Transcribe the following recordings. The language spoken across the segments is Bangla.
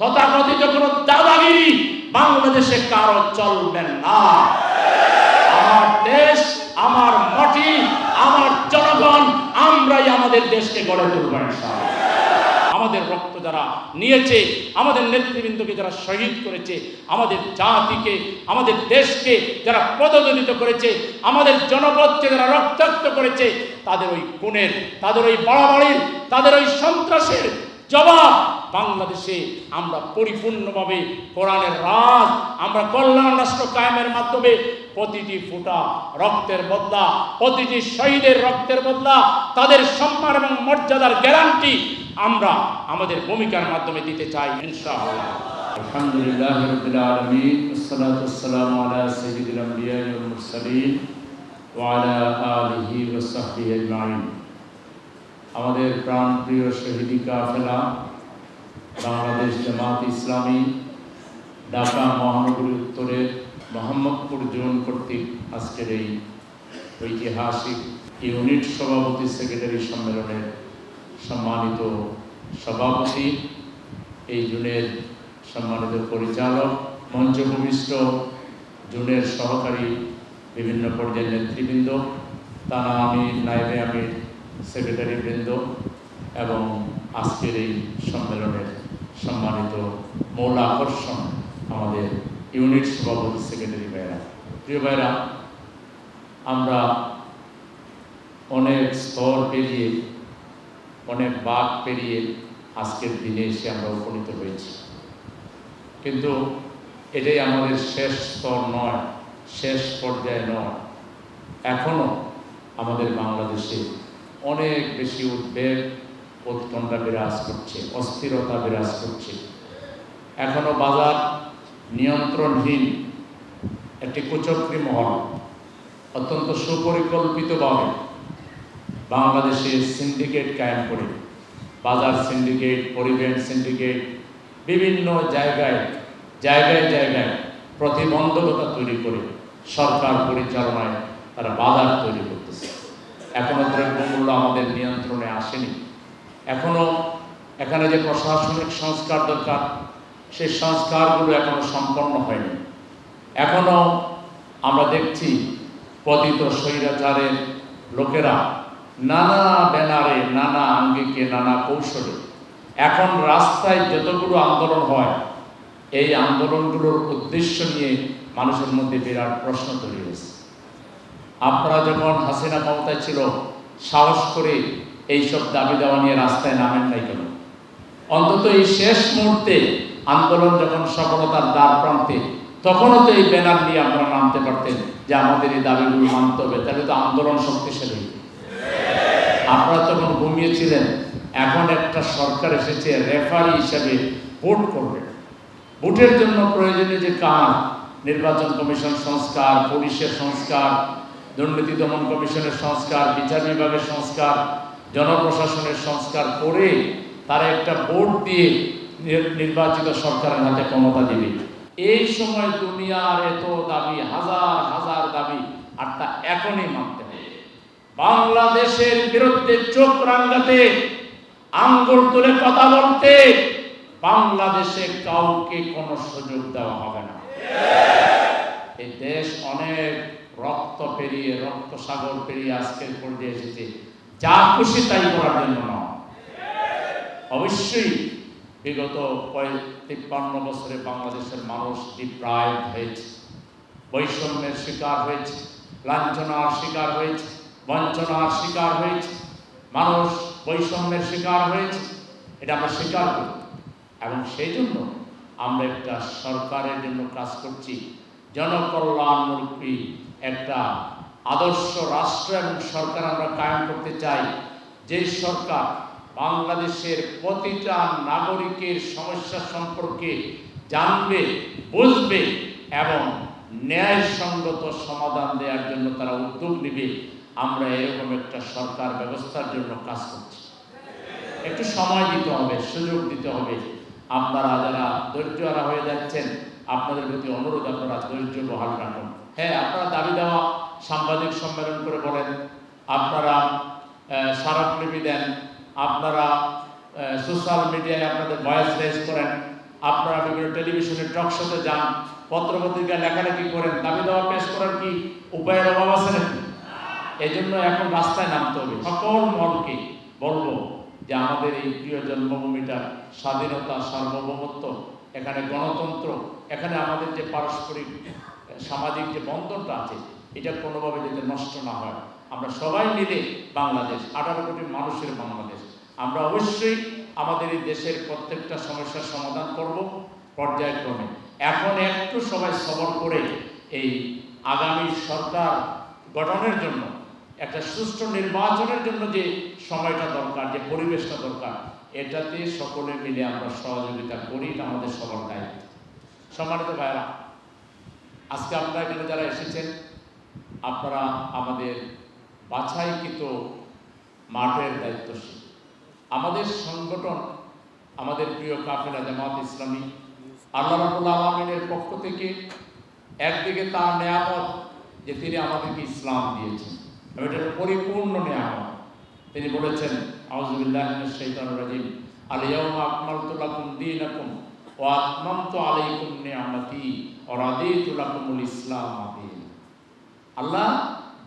তথাকথিত কোন দাদাগিরি বাংলাদেশে কারও চলবে না। আমার দেশ, আমার মাটি, আমার জনগণ, আমরাই আমাদের দেশকে গড়ে তুলব আমাদের রক্ত যারা নিয়েছে, আমাদের নেতৃবৃন্দকে যারা শহীদ করেছে, আমাদের জাতিকে, আমাদের দেশকে যারা পদদলিত করেছে, আমাদের জনপদকে যারা রক্তাক্ত করেছে, তাদের ওই গুণের তাদের ওই বাড়াবাড়ির, তাদের ওই সন্ত্রাসের জবাব বাংলাদেশে আমরা পরিপূর্ণভাবে কোরআনের রাজ আমরা কল্যাণ রাষ্ট্র কায়েমের মাধ্যমে প্রতিটি ফুটা রক্তের বদলা প্রতিটি শহীদের রক্তের বদলা তাদের সম্মান এবং মর্যাদার গ্যারান্টি আমরা আমাদের ভূমিকার মাধ্যমে দিতে চাই ইনশাআল্লাহ আলহামদুলিল্লাহ রাব্বিল আলামিন والصلاه والسلام على سيد الانبياء والمرسلين وعلى آله وصحبه اجمعين আমাদের প্রাণপ্রিয় শহীদি কাফেলা বাংলাদেশ জামাত ইসলামী, ঢাকা মহানগরী উত্তরের মোহাম্মদপুর জোন কর্তৃক আজকের এই ঐতিহাসিক ইউনিট সভাপতি সেক্রেটারি সম্মেলনের সম্মানিত সভাপতি, এই জুনের সম্মানিত পরিচালক, মঞ্চভূমিষ্ঠ, জুনের সহকারী বিভিন্ন পর্যায়ের নেতৃবৃন্দ তারা আমি নাইবে আমির সেক্রেটারি বৃন্দ এবং আজকের এই সম্মেলনের সম্মানিত মূল আকর্ষণ আমাদের ইউনিট সভাপতি সেক্রেটারি ভাইরা। প্রিয় ভাইরা, আমরা অনেক স্তর পেরিয়ে, অনেক বাঘ পেরিয়ে আজকের দিনে এসে আমরা উপনীত হয়েছি। কিন্তু এটাই আমাদের শেষ স্তর নয়, শেষ পর্যায়ে নয়। এখনও আমাদের বাংলাদেশে অনেক বেশি উদ্বেগ উৎকণ্ঠা বিরাজ করছে, অস্থিরতা বিরাজ করছে। এখনও বাজার নিয়ন্ত্রণহীন একটি কুচক্রী মহল, অত্যন্ত সুপরিকল্পিতভাবে বাংলাদেশে সিন্ডিকেট কায়েম করে। বাজার সিন্ডিকেট পরিবহন সিন্ডিকেট বিভিন্ন জায়গায় জায়গায় জায়গায় প্রতিবন্ধকতা তৈরি করে সরকার পরিচালনায় তারা বাজার তৈরি করতেছে। এখনও দ্রব্যমূল্য আমাদের নিয়ন্ত্রণে আসেনি। এখনও এখানে যে প্রশাসনিক সংস্কার দরকার, সেই সংস্কারগুলো এখনও সম্পন্ন হয়নি। এখনও আমরা দেখছি পতিত স্বৈরাচারের লোকেরা নানা ব্যানারে, নানা আঙ্গিকে, নানা কৌশলে এখন রাস্তায় যতগুলো আন্দোলন হয়, এই আন্দোলনগুলোর উদ্দেশ্য নিয়ে মানুষের মধ্যে বিরাট প্রশ্ন তৈরি হয়েছে। আপনারা যখন হাসিনা ক্ষমতায় ছিল, সাহস করে এইসব দাবি দাওয়া নিয়ে রাস্তায় নামেন নাই কেন? অন্তত এই শেষ মুহূর্তে আন্দোলন যখন সফলতার দ্বার প্রান্তে, তখনও তো এই ব্যানার নিয়ে আপনারা নামতে পারতেন যে আমাদের এই দাবিগুলো মানতে হবে। তাহলে তো আন্দোলন শক্তিশালী। আপনারা তখন ঘুমিয়েছিলেন। এখন একটা সরকার এসেছে, রেফারি হিসাবে ভোট করবে। ভোটের জন্য প্রয়োজনীয় যে কাজ নির্বাচন কমিশন সংস্কার, পুলিশের সংস্কার, দুর্নীতি দমন কমিশনের সংস্কার, বিচার বিভাগের সংস্কার জনপ্রশাসনের সংস্কার করে তারা একটা ভোট দিয়ে নির্বাচিত সরকারের হাতে ক্ষমতা দিবে। এই সময় দুনিয়ার এত দাবি হাজার হাজার দাবি আর তা এখনই মানতে হবে। বাংলাদেশের বিরুদ্ধে চোখ রাঙ্গাতে আঙ্গুল তুলে কথা বলতে, বাংলাদেশে কাউকে কোনো সুযোগ দেওয়া হবে না। এই দেশ অনেক রক্ত পেরিয়ে, রক্ত সাগর পেরিয়ে আজকের পর্যায়ে এসেছে। যা খুশি তাই করার জন্য নয়। অবশ্যই বিগত তিপ্পান্ন বছরে বাংলাদেশের মানুষ ডিপ্রায় হয়েছে, বৈষম্যের শিকার হয়েছে, লাঞ্ছনার শিকার হয়েছে, বঞ্চনার শিকার হয়েছে, মানুষ বৈষম্যের শিকার হয়েছে, এটা আমরা স্বীকার করি। এবং সেই জন্য আমরা একটা সরকারের জন্য কাজ করছি জনকল্যাণমূলী একটা আদর্শ রাষ্ট্র এবং সরকার আমরা কায়েম করতে চাই। যে সরকার বাংলাদেশের প্রতিটা নাগরিকের সমস্যা সম্পর্কে জানবে, বুঝবে এবং ন্যায়সঙ্গত সমাধান দেওয়ার জন্য তারা উদ্যোগ নেবে, আমরা এরকম একটা সরকার ব্যবস্থার জন্য কাজ করছি। একটু সময় দিতে হবে, সুযোগ দিতে হবে। আপনারা যারা ধৈর্যহারা হয়ে যাচ্ছেন, আপনাদের প্রতি অনুরোধ, আপনারা ধৈর্য বহাল রাখুন। হ্যাঁ আপনারা দাবি দেওয়া সাংবাদিক সম্মেলন করে বলেন, আপনারা স্মারকলিপি দেন, আপনারা সোশ্যাল মিডিয়ায় আপনাদের ভয়েস রেজ করেন, আপনারা বিভিন্ন টেলিভিশনে টক শোতে যান পত্রপত্রিকা লেখালেখি করেন, দাবি দাওয়া পেশ করার কি উপায়ের অভাব আছে নাকি? এই জন্য এখন রাস্তায় নামতে হবে। সকল মলকে বলব যে আমাদের এই প্রিয় জন্মভূমিটা স্বাধীনতা, সার্বভৌমত্ব, এখানে গণতন্ত্র, এখানে আমাদের যে পারস্পরিক সামাজিক যে বন্ধনটা আছে এটা কোনোভাবে যাতে নষ্ট না হয়। আমরা সবাই মিলে বাংলাদেশ, আঠারো কোটি মানুষের বাংলাদেশ। আমরা অবশ্যই আমাদের এই দেশের প্রত্যেকটা সমস্যার সমাধান করব পর্যায়ক্রমে। এখন একটু সবাই সবর করে এই আগামী সরকার গঠনের জন্য, একটা সুষ্ঠু নির্বাচনের জন্য যে সময়টা দরকার, যে পরিবেশটা দরকার, এটাতে সকলে মিলে আমরা সহযোগিতা করি, এটা আমাদের সবার দায়িত্ব। সম্মানিত ভাইরা আজকে আপনারা এখানে যারা এসেছেন আপনারা আমাদের বাছাইকৃত মাঠের দায়িত্বশীল। আমাদের সংগঠন, আমাদের প্রিয় কাফেলা জামাত ইসলামী, আল্লাহ রাবুল আলমিনের পক্ষ থেকে একদিকে তার নেয়ামত যে তিনি আমাদেরকে ইসলাম দিয়েছেন, এবং এটার পরিপূর্ণ নেয়ামত। তিনি বলেছেন আউজুবিল্লাহ শৈতান রাজিম। আলিয়াউমা আকমালতু লাকুম দীনাকুম ওয়া আতমামতু আলাইকুম নিয়ামতি। ওয়া রাদিতু লাকুমুল ইসলাম। আল্লাহ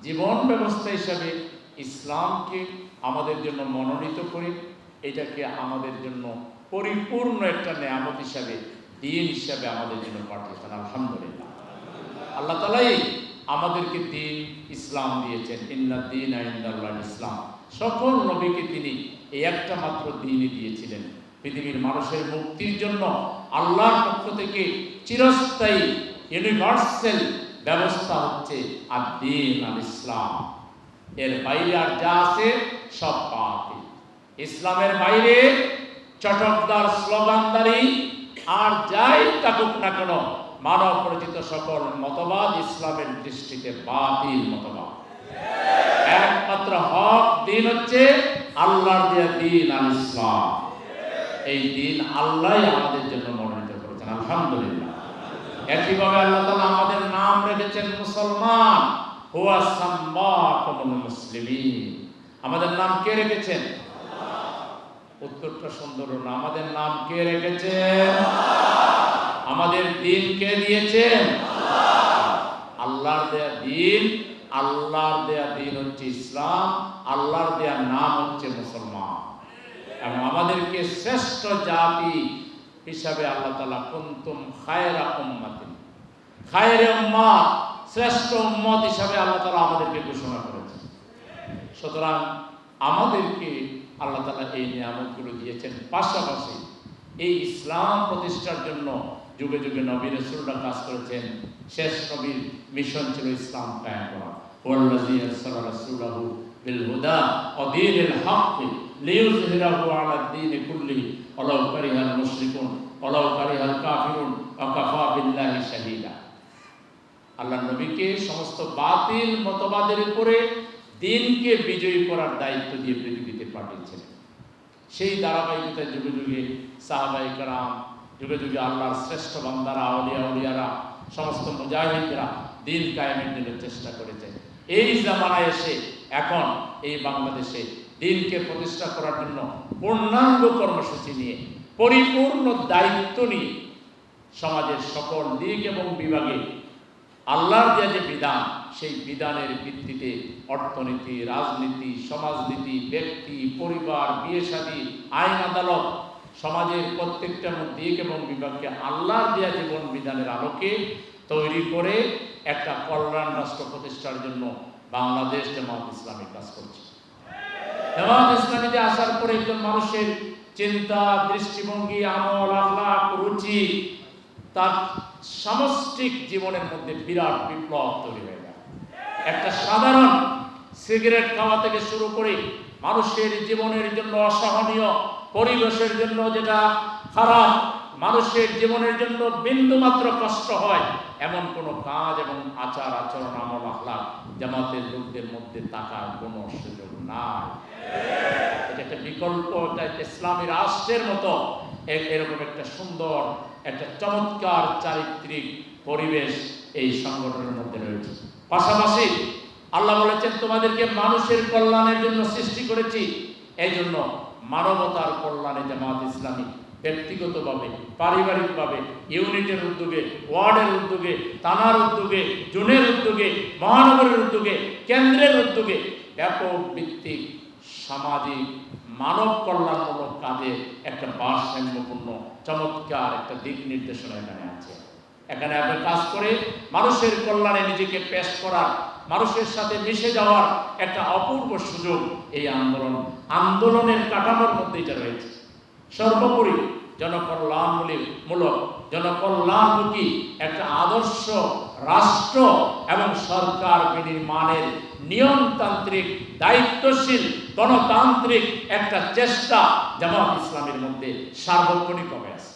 জীবন ব্যবস্থা হিসাবে ইসলামকে আমাদের জন্য মনোনীত করে, এটাকে আমাদের জন্য পরিপূর্ণ একটা নেয়ামত হিসাবে, দিন হিসাবে আমাদের জন্য পাঠিয়েছেন, আলহামদুলিল্লাহ। আল্লাহ তালাই আমাদেরকে দিন ইসলাম দিয়েছেন, ইন্না দিন আইন্দাল্লাহ ইসলাম। সকল নবীকে তিনি এই একটা মাত্র দিনই দিয়েছিলেন। পৃথিবীর মানুষের মুক্তির জন্য আল্লাহর পক্ষ থেকে চিরস্থায়ী ইউনিভার্সাল ব্যবস্থা হচ্ছে আর আল ইসলাম এর বাইরে আর যা আছে সব পাপি ইসলামের বাইরে চটকদার স্লোগানদারি আর যাই থাকুক না কেন, মানব পরিচিত সকল মতবাদ ইসলামের দৃষ্টিতে বাতিল মতবাদ। একমাত্র হক দিন হচ্ছে আল্লাহর দেয়া দিন আল ইসলাম এই দিন আল্লাহ আমাদের জন্য মনোনীত করেছেন, আলহামদুলিল্লাহ। একইভাবে আল্লাহ তাআলা আমাদের নাম রেখেছেন মুসলমান। হুয়া সাম্মাকুমুল মুসলিমিন। আমাদের নাম কে রেখেছেন? উত্তরটা সুন্দর না। আমাদের নাম কে রেখেছেন? আমাদের দিন কে দিয়েছেন? আল্লাহর দেয়া দিন, আল্লাহর দেয়া দিন হচ্ছে ইসলাম, আল্লাহর দেয়া নাম হচ্ছে মুসলমান। এবং আমাদেরকে শ্রেষ্ঠ জাতি হিসাবে আল্লাহ তালা কুন্তুম খায়রা উম্মাতিন। খায়রে উম্মাত, শ্রেষ্ঠ উম্মত হিসাবে আল্লাহ তালা আমাদেরকে ঘোষণা করেছেন। সুতরাং আমাদেরকে আল্লাহ তালা এই নিয়ামতগুলো দিয়েছেন। পাশাপাশি এই ইসলাম প্রতিষ্ঠার জন্য যুগে যুগে নবীর রসুলরা কাজ করেছেন। শেষ নবীর মিশন ছিল ইসলাম কায়েম করা। বিল হুদা ওয়া দীনিল হক লিইয়ুযহিরাহু আলা ওয়ালাউ কারিহাল মুশরিকুন ওয়ালাউ কারিহাল কাফিরুন ওয়া কাফা বিল্লাহি শাহীদা আল্লাহ নবীকে সমস্ত বাতিল মতবাদের উপরে দিনকে বিজয়ী করার দায়িত্ব দিয়ে পৃথিবীতে পাঠিয়েছিলেন সেই ধারাবাহিকতায় যুগে যুগে সাহাবাই কারাম, যুগে যুগে আল্লাহর শ্রেষ্ঠ বান্দারা, আউলিয়া, উলিয়ারা, সমস্ত মুজাহিদরা দিন কায়েমের জন্য চেষ্টা করেছে এই জামানায় এসে, এখন এই বাংলাদেশে দিনকে প্রতিষ্ঠা করার জন্য পূর্ণাঙ্গ কর্মসূচি নিয়ে, পরিপূর্ণ দায়িত্ব নিয়ে সমাজের সকল দিক এবং বিভাগে আল্লাহর দেওয়া যে বিধান, সেই বিধানের ভিত্তিতে অর্থনীতি, রাজনীতি, সমাজনীতি, ব্যক্তি, পরিবার, বিয়ে শাদী, আইন আদালত সমাজের প্রত্যেকটা দিক এবং বিভাগকে আল্লাহর দেওয়া জীবন বিধানের আলোকে তৈরি করে একটা কল্যাণ রাষ্ট্র প্রতিষ্ঠার জন্য বাংলাদেশ জামাত ইসলামী কাজ করছে। জামাত ইসলামীতে আসার পরে একজন মানুষের চিন্তা, দৃষ্টিভঙ্গি, আমল আল্লাহ রুচি, তার সামষ্টিক জীবনের মধ্যে বিরাট বিপ্লব তৈরি হয়ে যায়। একটা সাধারণ সিগারেট খাওয়া থেকে শুরু করে মানুষের জীবনের জন্য অসহনীয়, পরিবেশের জন্য যেটা খারাপ, মানুষের জীবনের জন্য বিন্দু মাত্র কষ্ট হয়, এমন কোনো কাজ এবং আচার, আচরণ, আমল আহ্লাদ জামাতের লোকদের মধ্যে থাকার কোনো সুযোগ নাই। এটা একটা বিকল্প একটা ইসলামী রাষ্ট্রের মতো। এরকম একটা সুন্দর, একটা চমৎকার চারিত্রিক পরিবেশ এই সংগঠনের মধ্যে রয়েছে। পাশাপাশি আল্লাহ বলেছেন, তোমাদেরকে মানুষের কল্যাণের জন্য সৃষ্টি করেছি। এই জন্য মানবতার কল্যাণে জামাত ইসলামী ব্যক্তিগতভাবে, পারিবারিকভাবে, ইউনিটের উদ্যোগে, ওয়ার্ডের উদ্যোগে, থানার উদ্যোগে, জোনের উদ্যোগে, মহানগরের উদ্যোগে, কেন্দ্রের উদ্যোগে ব্যাপক ভিত্তিক সামাজিক মানব কল্যাণমূলক কাজে একটা ভারসাম্যপূর্ণ, চমৎকার একটা দিক নির্দেশনা এখানে আছে। এখানে আপনি কাজ করে মানুষের কল্যাণে নিজেকে পেশ করার, মানুষের সাথে মিশে যাওয়ার একটা অপূর্ব সুযোগ এই আন্দোলন, আন্দোলনের কাঠামোর মধ্যে এটা রয়েছে। সর্বোপরি জনকল্যাণমূলক মূলক জনকল্যাণমুখী একটা আদর্শ রাষ্ট্র এবং সরকার বিনির্মাণের নিয়মতান্ত্রিক, দায়িত্বশীল, গণতান্ত্রিক একটা চেষ্টা জামাত ইসলামের মধ্যে সার্বক্ষণিকভাবে আছে।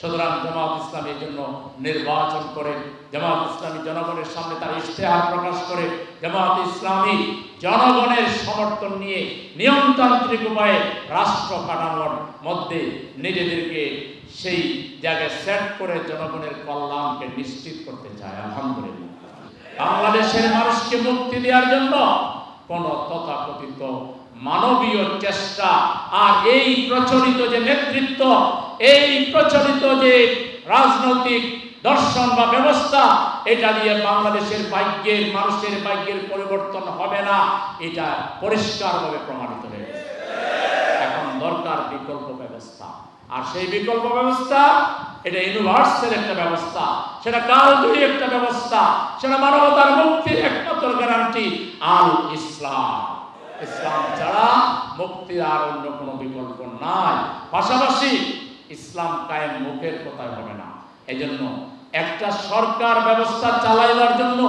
সুতরাং জামাত ইসলামী এই জন্য নির্বাচন করে, জামাত ইসলামী জনগণের সামনে তার ইশতেহার প্রকাশ করে, জামাত ইসলামী জনগণের সমর্থন নিয়ে নিয়মতান্ত্রিক উপায়ে রাষ্ট্র কাঠামোর মধ্যে নিজেদেরকে সেই জায়গায় সেট করে জনগণের কল্যাণকে নিশ্চিত করতে চায়, আলহামদুলিল্লাহ। বাংলাদেশের মানুষকে মুক্তি দেওয়ার জন্য কোন তথাকথিত মানবীয় চেষ্টা আর এই প্রচলিত যে নেতৃত্ব, এই প্রচলিত যে রাজনৈতিক দর্শন বা ব্যবস্থা, এটা দিয়ে বাংলাদেশের ভাগ্যের, মানুষের ভাগ্যের পরিবর্তন হবে না, এটা পরিষ্কারভাবে প্রমাণিত হয়ে গেছে। এখন দরকার বিকল্প ব্যবস্থা। আর সেই বিকল্প ব্যবস্থা, এটা ইউনিভার্সাল একটা ব্যবস্থা। সেটা কালজয়ী একটা ব্যবস্থা। সেটা মানবতার মুক্তির একমাত্র গ্যারান্টি আল ইসলাম ইসলাম ছাড়া মুক্তির আর অন্য কোনো বিকল্প নাই। পাশাপাশি ইসলাম কায়েম মুখের কথা হবে না। এজন্য একটা সরকার ব্যবস্থা চালাইবার জন্য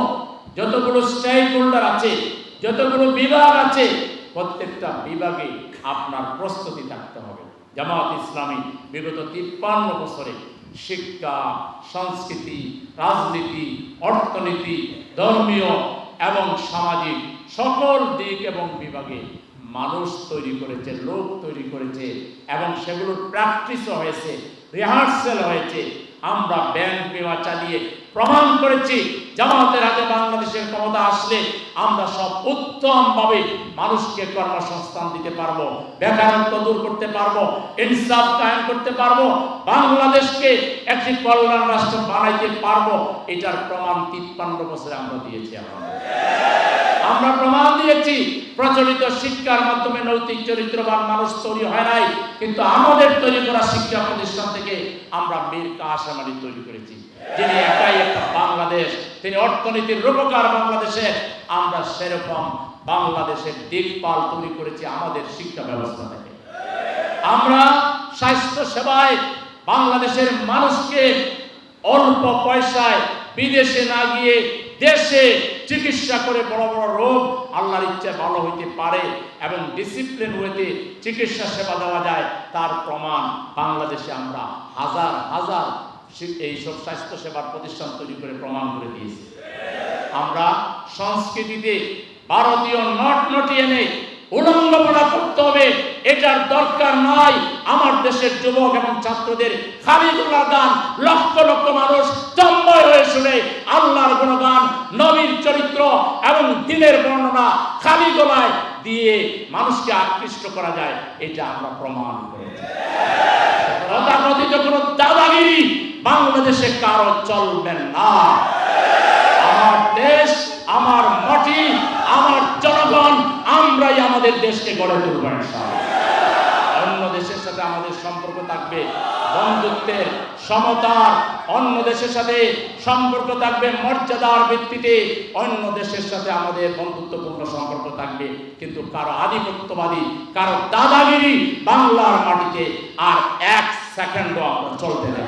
যতগুলো স্টেক হোল্ডার আছে, যতগুলো বিভাগ আছে, প্রত্যেকটা বিভাগে আপনার প্রস্তুতি থাকতে হবে। জামাত ইসলামী বিগত তিপ্পান্ন বছরে শিক্ষা, সংস্কৃতি, রাজনীতি, অর্থনীতি, ধর্মীয় এবং সামাজিক সকল দিক এবং বিভাগে মানুষ তৈরি করেছে, লোক তৈরি করেছে এবং সেগুলোর প্র্যাকটিসও হয়েছে রিহার্সেল হয়েছে। আমরা ব্যাংক বিমা চালিয়ে প্রমাণ করেছি জামাতের হাতে বাংলাদেশের ক্ষমতা আসলে আমরা সব উত্তমভাবে মানুষকে কর্মসংস্থান দিতে পারব, বেকারত্ব দূর করতে পারব, ইনসাফ কায়েম করতে পারব, বাংলাদেশকে একটি কল্যাণ রাষ্ট্র বানাইতে পারব, এটার প্রমাণ তিপ্পান্ন বছরে আমরা দিয়েছি আমরা প্রমাণ দিয়েছি, প্রচলিত শিক্ষার মাধ্যমে নৈতিক চরিত্রবান মানুষ তৈরি হয় নাই, কিন্তু আমাদের তৈরি করা শিক্ষা প্রতিষ্ঠান থেকে আমরা মীর আলী তৈরি করেছি। যিনি একাই একটা বাংলাদেশ, তিনি অর্থনীতির রূপকার বাংলাদেশে, আমরা সেরকম বাংলাদেশের দিকপাল তৈরি করেছি আমাদের শিক্ষা ব্যবস্থা থেকে। আমরা স্বাস্থ্য সেবায় বাংলাদেশের মানুষকে অল্প পয়সায় বিদেশে না গিয়ে দেশে চিকিৎসা করে বড় বড় রোগ আল্লাহর ইচ্ছা ভালো হইতে পারে এবং ডিসিপ্লিন হইতে চিকিৎসা সেবা দেওয়া যায়, তার প্রমাণ বাংলাদেশে আমরা হাজার হাজার সি- এইসব স্বাস্থ্য সেবার প্রতিষ্ঠান তৈরি করে প্রমাণ করে দিয়েছি। আমরা সংস্কৃতিতে ভারতীয় নট নটি এনে উলঙ্গপনা করতে হবে, এটার দরকার নাই। আমার দেশের যুবক এবং ছাত্রদের খালিদুল্লাহ গান লক্ষ লক্ষ মানুষ তন্ময় হয়ে শুনে আল্লাহর গুণগান, নবীর চরিত্র এবং দিনের বর্ণনা খালি দিয়ে মানুষকে আকৃষ্ট করা যায়, এটা আমরা প্রমাণ করেছি। তথাকথিত কোনো দাদাগিরি বাংলাদেশে কারও চলবে না। আমার দেশ, আমার মাটি, আমার জনগণ, আমরাই আমাদের দেশকে গড়ে তুলব অন্য দেশের সাথে আমাদের সম্পর্ক থাকবে বন্ধুত্বের সমতার অন্য দেশের সাথে সম্পর্ক থাকবে মর্যাদার ভিত্তিতে, অন্য দেশের সাথে আমাদের বন্ধুত্বপূর্ণ সম্পর্ক থাকবে। কিন্তু কারও আধিপত্যবাদী, কারও দাদাগিরি বাংলার মাটিতে আর এক সেকেন্ডও আমরা চলতে দেব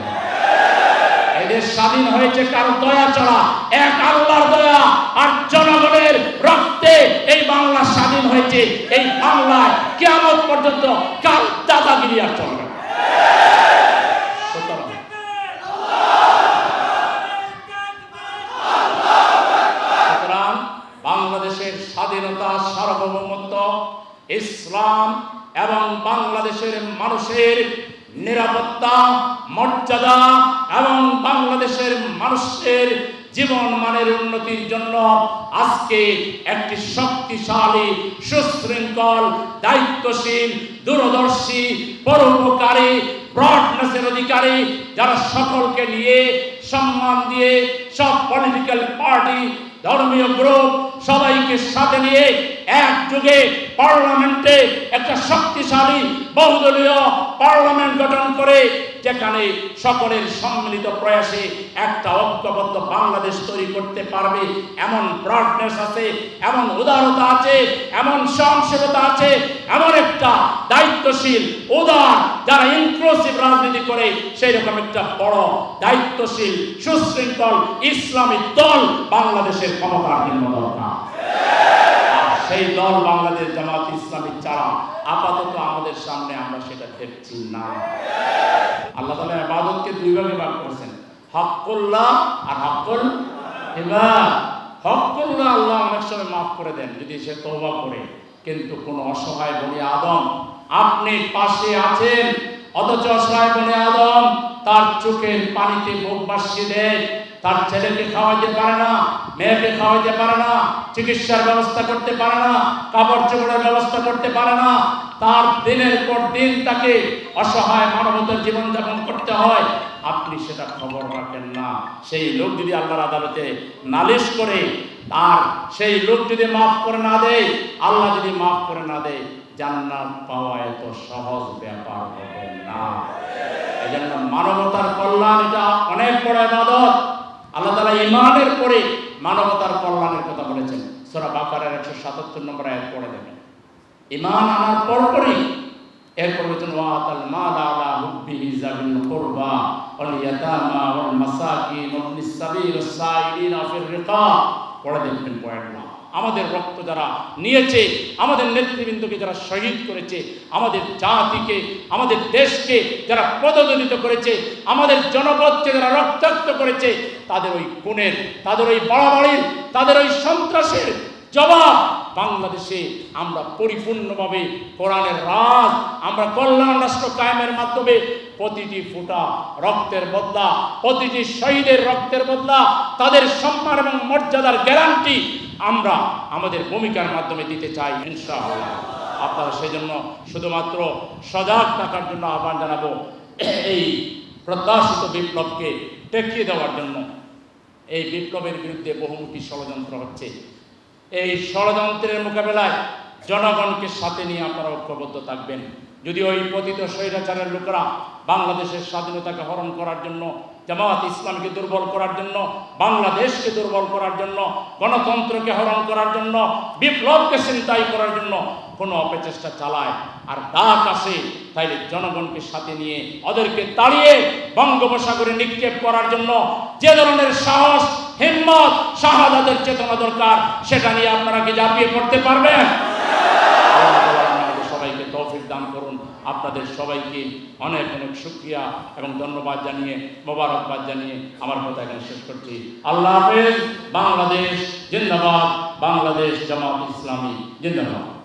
এদের স্বাধীন হয়েছে কারও দয়া চড়া এক আল্লাহর দয়া, আর জনগণের রক্তে এই বাংলা স্বাধীন হয়েছে, এই বাংলায় কেমন পর্যন্ত কার দাদাগিরি আর চলবে সুতরাং বাংলাদেশের স্বাধীনতা সার্বভৌমত্ব, ইসলাম এবং বাংলাদেশের মানুষের নিরাপত্তা, মর্যাদা এবং বাংলাদেশের মানুষের জীবন মানের উন্নতির জন্য আজকে একটি শক্তিশালী, সুশৃঙ্খল, দায়িত্বশীল, দূরদর্শী, পরোপকারী ব্রডনেসের অধিকারী যারা সকলকে নিয়ে সম্মান দিয়ে সব পলিটিক্যাল পার্টি ধর্মীয় গ্রুপ সবাইকে সাথে নিয়ে একযোগে পার্লামেন্টে একটা শক্তিশালী বহুদলীয় পার্লামেন্ট গঠন করে, যেখানে সকলের সম্মিলিত প্রয়াসে একটা ঐক্যবদ্ধ বাংলাদেশ তৈরি করতে পারবে। এমন ব্রডনেস আছে, এমন উদারতা আছে, এমন সহনশীলতা আছে, এমন একটা দায়িত্বশীল, উদার, যারা ইনক্লুসিভ রাজনীতি করে সেই রকম একটা বড় দায়িত্বশীল, সুশৃঙ্খল ইসলামিক দল বাংলাদেশের ক্ষমতা দরকার। সেই দল বাংলাদেশ জামাত ইসলামী ছাড়া আপাতত আমাদের সামনে আমরা সেটা দেখছি না। আল্লাহ তালা ইবাদতকে দুই ভাগে ভাগ করেছেন হকুল্লাহ আর হকুল এবার হকুল্লাহ আল্লাহ অনেক সময় মাফ করে দেন যদি সে তওবা করে। কিন্তু কোন অসহায় বনি আদম, আপনি পাশে আছেন, অথচ অসহায় বনি আদম তার চোখের পানিতে মুখ বাসিয়ে দেয়। তার ছেলেকে খাওয়াইতে পারে না, মেয়েকে খাওয়াইতে পারে না, চিকিৎসার ব্যবস্থা করতে পারে না, কাপড় চোপড়ের ব্যবস্থা করতে পারে না, তার দিনের পর দিন তাকে অসহায় মানবতার জীবনযাপন করতে হয়। আপনি সেটা খবর রাখেন না। সেই লোক যদি আল্লাহর আদালতে নালিশ করে, আর সেই লোক যদি মাফ করে না দেয়, আল্লাহ যদি মাফ করে না দেয়, জান্নাত পাওয়া এত সহজ ব্যাপার হবে না। এই জন্য মানবতার কল্যাণ এটা অনেক বড় ইবাদত। আল্লাহ তালা ইমানের পরে মানবতার কল্যাণের কথা বলেছেন। সোরা বাকারের একশো সাতাত্তর নম্বর আয়াত পড়ে দেবেন ইমান আনার পরপরই এরপর বলছেন ওয়াতাল মাল আলা হুব্বিহি যাবিল কুরবা ওয়াল ইয়াতামা ওয়াল মাসাকিন ওয়াল সাবিল ওয়াস সাইলিন ফির রিকাব পড়ে দেখবেন পয়েন্টটা আমাদের রক্ত যারা নিয়েছে, আমাদের নেতৃবৃন্দকে যারা শহীদ করেছে, আমাদের জাতিকে, আমাদের দেশকে যারা পদদলিত করেছে, আমাদের জনপদকে যারা রক্তাক্ত করেছে, তাদের ওই গুণের তাদের ওই বাড়াবাড়ির, তাদের ওই সন্ত্রাসের জবাব বাংলাদেশে আমরা পরিপূর্ণভাবে কোরআনের রাজ, আমরা কল্যাণ রাষ্ট্র কায়েমের মাধ্যমে প্রতিটি ফুটা রক্তের বদলা, প্রতিটি শহীদের রক্তের বদলা, তাদের সম্মান এবং মর্যাদার গ্যারান্টি আমরা আমাদের ভূমিকার মাধ্যমে দিতে চাই, ইনশাআল্লাহ। আপনারা সেই জন্য শুধুমাত্র সজাগ থাকার জন্য আহ্বান জানাব, এই প্রত্যাশিত বিপ্লবকে টেকিয়ে দেওয়ার জন্য। এই বিপ্লবের বিরুদ্ধে বহুমুখী ষড়যন্ত্র হচ্ছে। এই ষড়যন্ত্রের মোকাবেলায় জনগণকে সাথে নিয়ে আপনারা ঐক্যবদ্ধ থাকবেন। যদি ওই পতিত স্বৈরাচারের লোকেরা বাংলাদেশের স্বাধীনতাকে হরণ করার জন্য জামাত ইসলামকে দুর্বল করার জন্য, বাংলাদেশকে দুর্বল করার জন্য, গণতন্ত্রকে হরণ করার জন্য, বিপ্লবকে চিন্তাই করার জন্য কোনো অপচেষ্টা চালায় আর ডাক আসে, তাইলে জনগণকে সাথে নিয়ে ওদেরকে তাড়িয়ে বঙ্গোপসাগরে নিক্ষেপ করার জন্য যে ধরনের সাহস, হিম্মত, শাহাদাতের চেতনা দরকার, সেটা নিয়ে আপনারা কি ঝাঁপিয়ে পড়তে পারবেন? আপনাদের সবাইকে অনেক অনেক সুক্রিয়া এবং ধন্যবাদ জানিয়ে, মোবারকবাদ জানিয়ে আমার কথা এখানে শেষ করছি। আল্লাহ হাফেজ, বাংলাদেশ জিন্দাবাদ, বাংলাদেশ জামাত ইসলামী জিন্দাবাদ।